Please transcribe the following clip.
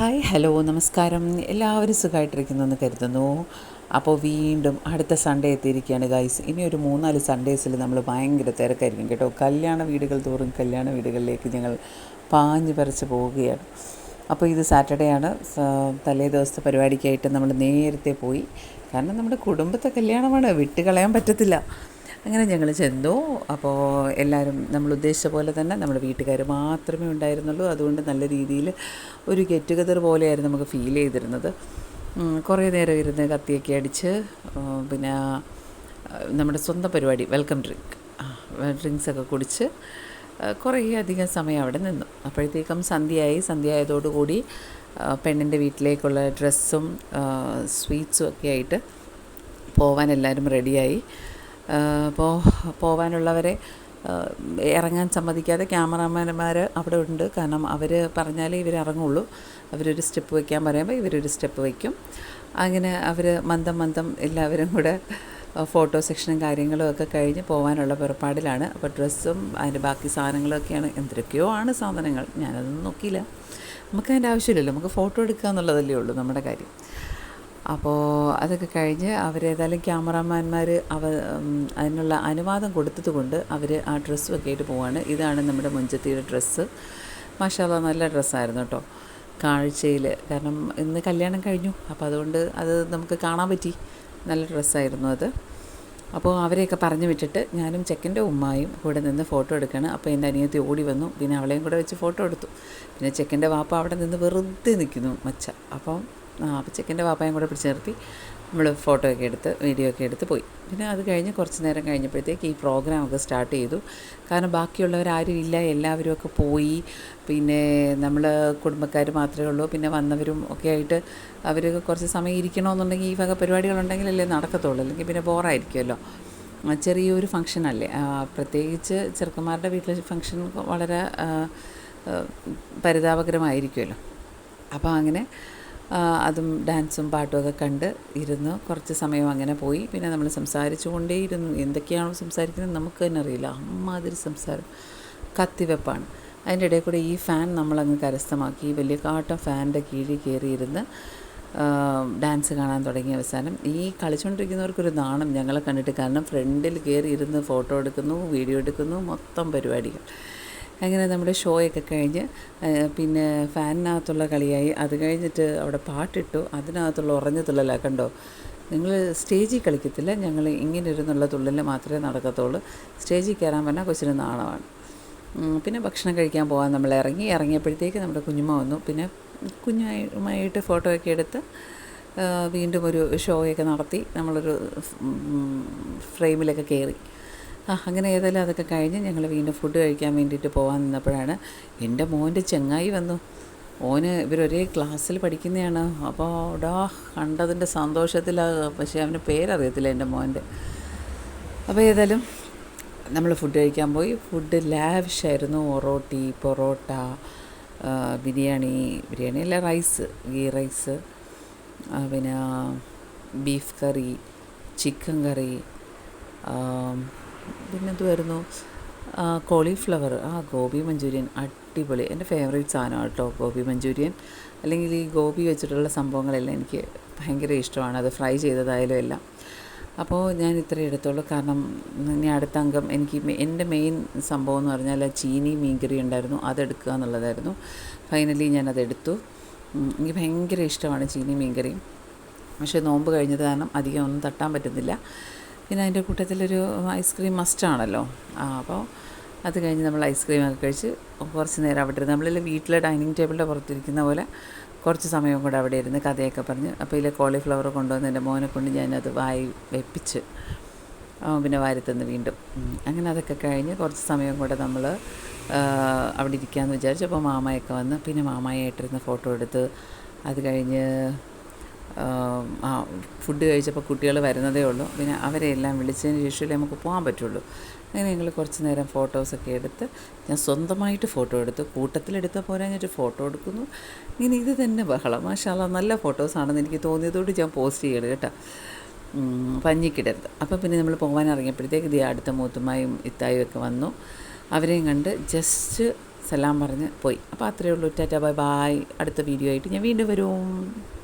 Hi hello നമസ്കാരം. എല്ലാവരും സുഖമായിട്ടിരിക്കുന്നെന്ന് കരുതുന്നു. അപ്പോൾ വീണ്ടും അടുത്ത സൺഡേ എത്തിയിരിക്കുകയാണ് ഗൈസ് ഇനി ഒരു മൂന്നാൽ സൺഡേസിൽ നമ്മൾ ഭയങ്കര തിരക്കായിരിക്കും കേട്ടോ. കല്യാണ വീടുകൾ തോറും കല്യാണ വീടുകളിലേക്ക് ഞങ്ങൾ പാഞ്ഞു പറിച്ച് പോവുകയാണ്. അപ്പോൾ ഇത് സാറ്റർഡേ ആണ്. തലേ ദിവസത്തെ പരിപാടിക്കായിട്ട് നമ്മൾ നേരത്തെ പോയി. കാരണം നമ്മുടെ കുടുംബത്തെ കല്യാണമാണ്. വിട്ടുകളയാൻ പറ്റത്തില്ല. അങ്ങനെ ഞങ്ങൾ ചെന്നു. അപ്പോൾ എല്ലാവരും നമ്മൾ ഉദ്ദേശിച്ച പോലെ തന്നെ നമ്മുടെ വീട്ടുകാർ മാത്രമേ ഉണ്ടായിരുന്നുള്ളൂ. അതുകൊണ്ട് നല്ല രീതിയിൽ ഒരു ഗെറ്റ് ടുഗദർ പോലെയായിരുന്നു നമുക്ക് ഫീൽ ചെയ്തിരുന്നത്. കുറേ നേരം ഇരുന്ന് കത്തിയൊക്കെ അടിച്ച് പിന്നെ നമ്മുടെ സ്വന്തം പരിപാടി വെൽക്കം ഡ്രിങ്ക് ഡ്രിങ്ക്സൊക്കെ കുടിച്ച് കുറേ അധികം സമയം അവിടെ നിന്നു. അപ്പോഴത്തേക്കും സന്ധ്യയായി. സന്ധ്യ ആയതോടുകൂടി ആ, പെണ്ണിന്റെ വീട്ടിലേക്കുള്ള ഡ്രസ്സും സ്വീറ്റ്സും ഒക്കെ ആയിട്ട് പോവാൻ എല്ലാവരും റെഡിയായി അപ്പോൾ പോവാനുള്ളവരെ ഇറങ്ങാൻ സമ്മതിക്കാതെ ക്യാമറാമാൻമാർ അവിടെ ഉണ്ട്. കാരണം അവർ പറഞ്ഞാലേ ഇവർ ഇറങ്ങുള്ളൂ. അവരൊരു സ്റ്റെപ്പ് വയ്ക്കാൻ പറയുമ്പോൾ ഇവരൊരു സ്റ്റെപ്പ് വയ്ക്കും അങ്ങനെ അവർ മന്ദം മന്ദം എല്ലാവരും കൂടെ ഫോട്ടോ സെക്ഷനും കാര്യങ്ങളും ഒക്കെ കഴിഞ്ഞ് പോകാനുള്ള പുറപ്പാടിലാണ്. അപ്പോൾ ഡ്രസ്സും അതിന്റെ ബാക്കി സാധനങ്ങളൊക്കെയാണ് എന്തൊക്കെയോ ആണ് സാധനങ്ങൾ. ഞാനതൊന്നും നോക്കിയില്ല. നമുക്ക് അതിന്റെ ആവശ്യമില്ലല്ലോ. നമുക്ക് ഫോട്ടോ എടുക്കുക എന്നുള്ളതല്ലേ ഉള്ളൂ നമ്മുടെ കാര്യം. അപ്പോൾ അതൊക്കെ കഴിഞ്ഞ് അവരേതായാലും ക്യാമറാമാൻമാർ അവ അതിനുള്ള അനുവാദം കൊടുത്തത് കൊണ്ട് അവർ ആ ഡ്രസ്സ് ഒക്കെ ആയിട്ട് പോവാണ്. ഇതാണ് നമ്മുടെ മുഞ്ചത്തിയുടെ ഡ്രസ്സ്. മാഷാല നല്ല ഡ്രസ്സായിരുന്നു കേട്ടോ. കാഴ്ചയിൽ കാരണം ഇന്ന് കല്യാണം കഴിഞ്ഞു. അപ്പോൾ അതുകൊണ്ട് അത് നമുക്ക് കാണാൻ പറ്റി. നല്ല ഡ്രസ്സായിരുന്നു അത്. അപ്പോൾ അവരെയൊക്കെ പറഞ്ഞു വിട്ടിട്ട് ഞാനും ചെക്കന്റെ ഉമ്മായും കൂടെ നിന്ന് ഫോട്ടോ എടുക്കുകയാണ് അപ്പോൾ എന്റെ അനിയത്തി ഓടി വന്നു. പിന്നെ അവളെയും കൂടെ വെച്ച് ഫോട്ടോ എടുത്തു. പിന്നെ ചെക്കന്റെ വാപ്പ അവിടെ നിന്ന് വെറുതെ നിൽക്കുന്നു മച്ച. അപ്പം ആ അപ്പോൾ ചെക്കന്റെ പാപ്പയും കൂടെ പിടിച്ച് നിർത്തി. നമ്മൾ ഫോട്ടോ ഒക്കെ എടുത്ത് വീഡിയോ ഒക്കെ എടുത്ത് പോയി. പിന്നെ അത് കഴിഞ്ഞ് കുറച്ച് നേരം കഴിഞ്ഞപ്പോഴത്തേക്ക് ഈ പ്രോഗ്രാം ഒക്കെ സ്റ്റാർട്ട് ചെയ്തു. കാരണം ബാക്കിയുള്ളവരാരും ഇല്ല എല്ലാവരും ഒക്കെ പോയി. പിന്നെ നമ്മൾ കുടുംബക്കാർ മാത്രമേ ഉള്ളൂ. പിന്നെ വന്നവരും ഒക്കെ ആയിട്ട് അവർ കുറച്ച് സമയം ഇരിക്കണമെന്നുണ്ടെങ്കിൽ ഈ വക പരിപാടികളുണ്ടെങ്കിലല്ലേ നടക്കത്തുള്ളൂ. അല്ലെങ്കിൽ പിന്നെ ബോറായിരിക്കുമല്ലോ. ചെറിയൊരു ഫങ്ഷൻ അല്ലേ. പ്രത്യേകിച്ച് ചെറുക്കന്മാരുടെ വീട്ടിലെ ഫങ്ഷൻ വളരെ പരിതാപകരമായിരിക്കുമല്ലോ. അപ്പോൾ അങ്ങനെ അതും ഡാൻസും പാട്ടും ഒക്കെ കണ്ട് ഇരുന്ന് കുറച്ച് സമയം അങ്ങനെ പോയി. പിന്നെ നമ്മൾ സംസാരിച്ചു കൊണ്ടേയിരുന്നു എന്തൊക്കെയാണോ സംസാരിക്കുന്നത് നമുക്ക് തന്നെ അറിയില്ല. അമ്മാതിരി സംസാരം. കത്തിവെപ്പാണ്. അതിന്റെ ഇടയിൽ കൂടെ ഈ ഫാൻ നമ്മളങ്ങ് കരസ്ഥമാക്കി. വലിയ കാട്ടം ഫാനിന്റെ കീഴിൽ കയറിയിരുന്ന് ഡാൻസ് കാണാൻ തുടങ്ങിയ അവസാനം ഈ കളിച്ചുകൊണ്ടിരിക്കുന്നവർക്കൊരു നാണം ഞങ്ങളെ കണ്ടിട്ട് കാരണം ഫ്രണ്ടിൽ കയറി ഇരുന്ന് ഫോട്ടോ എടുക്കുന്നു വീഡിയോ എടുക്കുന്നു മൊത്തം പരിപാടികൾ. അങ്ങനെ നമ്മുടെ ഷോയൊക്കെ കഴിഞ്ഞ് പിന്നെ ഫാനിനകത്തുള്ള കളിയായി. അത് കഴിഞ്ഞിട്ട് അവിടെ പാട്ടിട്ടു അതിനകത്തുള്ള ഉറഞ്ഞ തുള്ളല. കണ്ടോ? നിങ്ങൾ സ്റ്റേജിൽ കളിക്കത്തില്ല. ഞങ്ങൾ ഇങ്ങനെ ഇരുന്നുള്ള തുള്ളൽ മാത്രമേ നടക്കത്തുള്ളൂ. സ്റ്റേജിൽ കയറാൻ പറഞ്ഞാൽ കൊച്ചിന് നാണമാണ്. പിന്നെ ഭക്ഷണം കഴിക്കാൻ പോകാൻ നമ്മൾ ഇറങ്ങി. ഇറങ്ങിയപ്പോഴത്തേക്ക് നമ്മുടെ കുഞ്ഞുമ വന്നു. പിന്നെ കുഞ്ഞുമായിട്ട് ഫോട്ടോ ഒക്കെ എടുത്ത് വീണ്ടും ഒരു ഷോയൊക്കെ നടത്തി. നമ്മളൊരു ഫ്രെയിമിലൊക്കെ കയറി. അങ്ങനെ ഏതായാലും അതൊക്കെ കഴിഞ്ഞ് ഞങ്ങൾ വീണ്ടും ഫുഡ് കഴിക്കാൻ വേണ്ടിയിട്ട് പോകാൻ നിന്നപ്പോഴാണ് എന്റെ മോന്റെ ചെങ്ങായി വന്നു. ഓന് ഇവരൊരേ ക്ലാസ്സിൽ പഠിക്കുന്നതാണ് അപ്പോൾ ഡാ കണ്ടതിന്റെ സന്തോഷത്തിലാണ് പക്ഷേ അവന് പേരറിയത്തില്ല എന്റെ മോന്റെ. അപ്പോൾ ഏതായാലും നമ്മൾ ഫുഡ് കഴിക്കാൻ പോയി. ഫുഡ് ലാവിഷായിരുന്നു ഒറോട്ടി പൊറോട്ട ബിരിയാണി ബിരിയാണി അല്ല റൈസ് ഗീ റൈസ് പിന്നെ ബീഫ് കറി ചിക്കൻ കറി പിന്നെന്തുമായിരുന്നു കോളിഫ്ലവർ. ആ ഗോബി മഞ്ചൂരിയൻ. അടിപൊളി. എന്റെ ഫേവറേറ്റ് സാധനമാണ് കേട്ടോ ഗോബി മഞ്ചൂരിയൻ. അല്ലെങ്കിൽ ഈ ഗോബി വെച്ചിട്ടുള്ള സംഭവങ്ങളെല്ലാം എനിക്ക് ഭയങ്കര ഇഷ്ടമാണ്. അത് ഫ്രൈ ചെയ്തതായാലും എല്ലാം. അപ്പോൾ ഞാൻ ഇത്രയും എടുത്തോളൂ കാരണം ഇനി അടുത്ത അംഗം എനിക്ക് എന്റെ മെയിൻ സംഭവം എന്ന് പറഞ്ഞാൽ ചീനി മീൻകറി ഉണ്ടായിരുന്നു. അതെടുക്കുക എന്നുള്ളതായിരുന്നു. ഫൈനലി ഞാനതെടുത്തു എടുത്തു എനിക്ക് ഭയങ്കര ഇഷ്ടമാണ് ചീനി മീൻകറി. പക്ഷേ നോമ്പ് കഴിഞ്ഞത് കാരണം അധികം ഒന്നും തട്ടാൻ പറ്റുന്നില്ല. പിന്നെ അതിന്റെ കൂട്ടത്തിലൊരു ഐസ്ക്രീം മസ്റ്റാണല്ലോ ആ അപ്പോൾ അത് കഴിഞ്ഞ് നമ്മൾ ഐസ്ക്രീം ഒക്കെ കഴിച്ച് കുറച്ച് നേരം അവിടെ ഇരുന്ന് നമ്മളിൽ വീട്ടിലെ ഡൈനിങ് ടേബിളിന്റെ പുറത്തിരിക്കുന്ന പോലെ കുറച്ച് സമയം കൂടെ അവിടെ ഇരുന്ന് കഥയൊക്കെ പറഞ്ഞ് അപ്പോൾ ഇതിലെ കോളിഫ്ലവർ കൊണ്ടുവന്ന് എന്റെ മോനെ കൊണ്ട് ഞാനത് വായി വെപ്പിച്ച് പിന്നെ വാരിത്തന്ന് വീണ്ടും. അങ്ങനെ അതൊക്കെ കഴിഞ്ഞ് കുറച്ച് സമയം കൂടെ നമ്മൾ അവിടെ ഇരിക്കാമെന്ന് വിചാരിച്ചു അപ്പോൾ മാമയൊക്കെ വന്ന് പിന്നെ മാമയായിട്ടിരുന്ന് ഫോട്ടോ എടുത്ത് അത് കഴിഞ്ഞ് ആ, ഫുഡ് കഴിച്ചപ്പോൾ കുട്ടികൾ വരുന്നതേ ഉള്ളൂ. പിന്നെ അവരെ എല്ലാം വിളിച്ചതിന് ശേഷമേ നമുക്ക് പോകാൻ പറ്റുള്ളൂ. അങ്ങനെ ഞങ്ങൾ കുറച്ച് നേരം ഫോട്ടോസൊക്കെ എടുത്ത് ഞാൻ സ്വന്തമായിട്ട് ഫോട്ടോ എടുത്തു. കൂട്ടത്തിലെടുത്ത ഒരു ഫോട്ടോ എടുക്കുന്നു. ഇങ്ങനെ ഇത് തന്നെ ബഹളം. മാഷാല നല്ല ഫോട്ടോസാണെന്ന് എനിക്ക് തോന്നിയതോട് ഞാൻ പോസ്റ്റ് ചെയ്യണം കേട്ടോ. പഞ്ഞിക്കിടരുത്. അപ്പോൾ പിന്നെ നമ്മൾ പോകാൻ ഇറങ്ങിയപ്പോഴത്തേക്ക് ഇതേ അടുത്ത മൂത്തുമായും ഇത്തായും ഒക്കെ വന്നു. അവരെയും കണ്ട് ജസ്റ്റ് സലാം പറഞ്ഞ് പോയി. അപ്പോൾ അത്രയേ ഉള്ളൂ. ടാറ്റ ബൈ ബായ് അടുത്ത വീഡിയോ ആയിട്ട് ഞാൻ വീണ്ടും വരും.